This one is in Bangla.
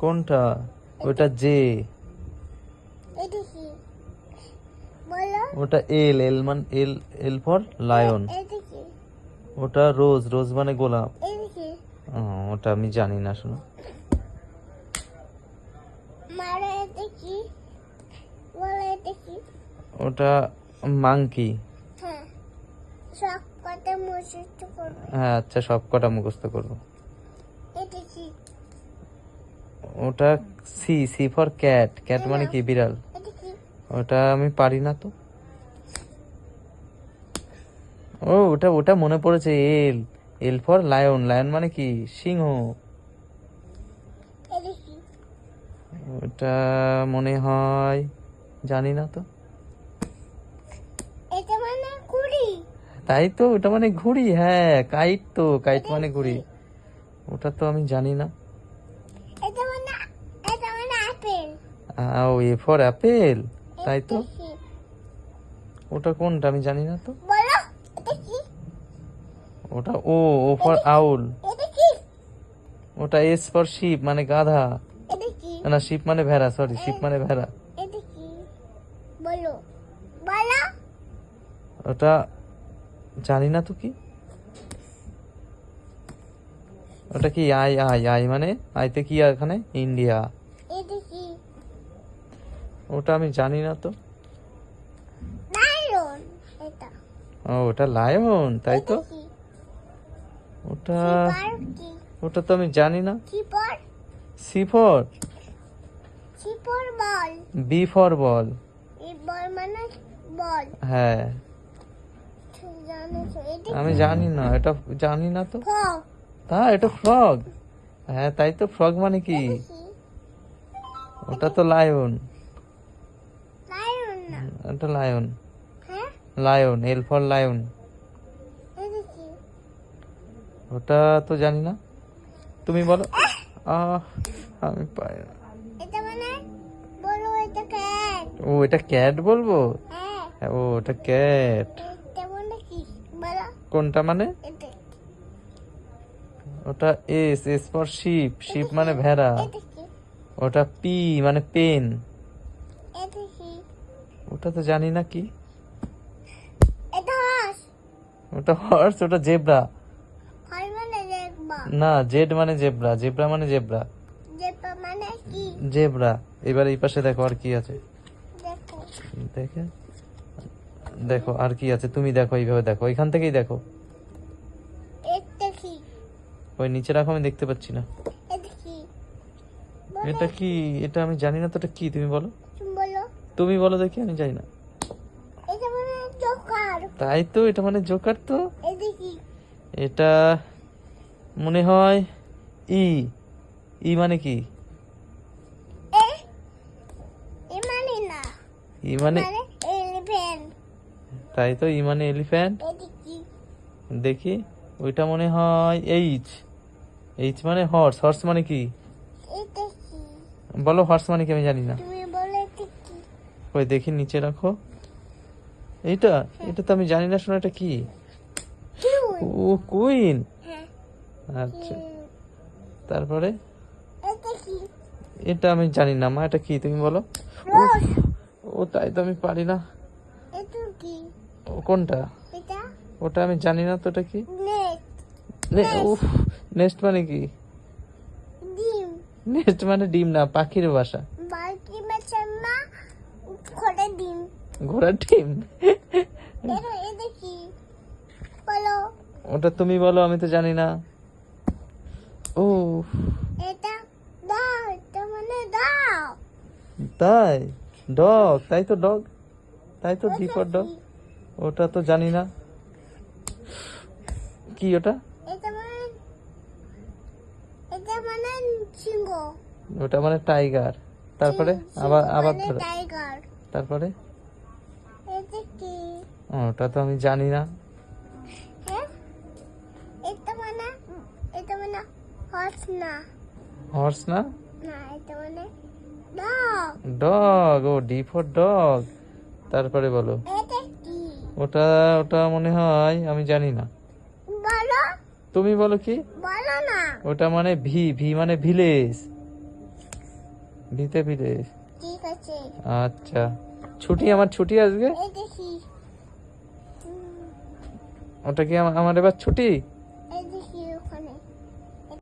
কোনটা? ওটা জে। ওটা এল এল মান এল এল ফর লায়ন। ওটা রোজ রোজ মানে গোলাপ। ওটা আমি জানি না শোনো। ওটা মাংকি। হ্যাঁ। হ্যাঁ আচ্ছা সব কটা মুখস্থ করব। ওটা C C for cat cat মানে কি? বিড়াল। ওটা আমি পারি না তো। ও ওটা ওটা মনে পড়েছে L. L for lion lion মানে কি? সিংহ। ওটা মনে হয় জানি না তো। এটা মানে তাই তো ওটা মানে ঘুড়ি হ্যাঁ কাইট তো। কাইট মানে ঘুড়ি। ওটা তো আমি জানি না। ও এ ফর অ্যাপেল তাই তো? ওটা কোনটা আমি জানি না তো। ওটা ও ও ফর আউল। ওটা এস ফর শিপ মানে গাধা। না শিপ মানে ভেড়া সরি শিপ মানে ভেড়া। ওটা জানি না তো কি। ওটা কি আই আই আই মানে? আইতে কি এখানে? ইন্ডিয়া। ওটা আমি জানি না তো। ও ওটা লায়ন তাই তো? ওটা ওটা তো আমি জানি না। C for ball B for ball হ্যাঁ। আমি জানি না এটা জানি না তো। তা এটা ফ্রগ হ্যাঁ তাই তো ফ্রগ মানে কি? কি? ওটা তো লায়ন ওটা লায়ন হ্যাঁ? লায়ন এল ফর লায়ন ওটা তো জানি না। তুমি বলো। আমি পাই না। এটা মানে এটা ক্যাট ও এটা ক্যাট বলব? হ্যাঁ। ও ওটা ক্যাট এটা মানে কি? বলো। কোনটা মানে? ওটা S S for ship ship মানে ভেড়া। ওটা পি মানে পেন। এটা ওটা তো জানি না কি। ওটা হর্স ওটা জেব্রা মানে না জেড মানে জেব্রা জেব্রা মানে জেব্রা মানে জেব্রা এবার এই পাশে দেখো আর কি আছে। দেখে। দেখো? আর কি আছে তুমি দেখো এইভাবে দেখো। এখান থেকেই দেখো। ওই নিচে রাখো আমি দেখতে পাচ্ছি না। এটা কি? এটা কি? এটা আমি জানি না তো এটা কি? তুমি বলো। তুমি বলো দেখি আমি জানি না। মানে তাই তো এটা মানে জোকার তো। এটা মনে হয় ই। ই মানে কি? এ? মানে ই মানে মানে তাই তো ই মানে এলিফ্যান্ট দেখি ওইটা মনে হয় এইচ এইচ মানে হর্স হর্স মানে কি? বলো হর্স মানে কি আমি জানি না। ওই দেখি নিচে রাখো। এইটা? এটা তো আমি জানি না শোনা এটা কি ও কুইন হ্যাঁ। আচ্ছা। তারপরে? এটা আমি জানি না মা এটা কি তুমি বলো? ও তাই তো আমি পারি না। ও কোনটা? ওটা আমি জানি না তো ওটা কি? উফ নেক্সট মানে কি? নেক্সট মানে ডিম না পাখির বাসা। ঘোড়ার ডিম? ওটা তুমি বলো আমি তো জানি না। ও এটা মানে তাই? ডগ তাই তো ডগ। তাই তো ডি ফর ডগ। ওটা তো জানি না। কি ওটা? মানে মানে ওটা মানে টাইগার। তারপরে আবার আবার তারপরে? ওটা তো আমি জানি না। হ্যাঁ? এটা মানে এটা মানে হর্স না। হর্স না? না এটা মানে ডগ ডগ ও ডি ফর ডগ তারপরে বলো। এটা কি? ওটা ওটা মনে হয় আমি জানি না। বলো। তুমি বলো কি? বলো না। ওটা মানে ভি ভি মানে ভিলেজ ভিতে ভিলেজ ঠিক আছে। আচ্ছা। ছুটি আমার ছুটি দেখি। ওটা কি আমার এবার ছুটি?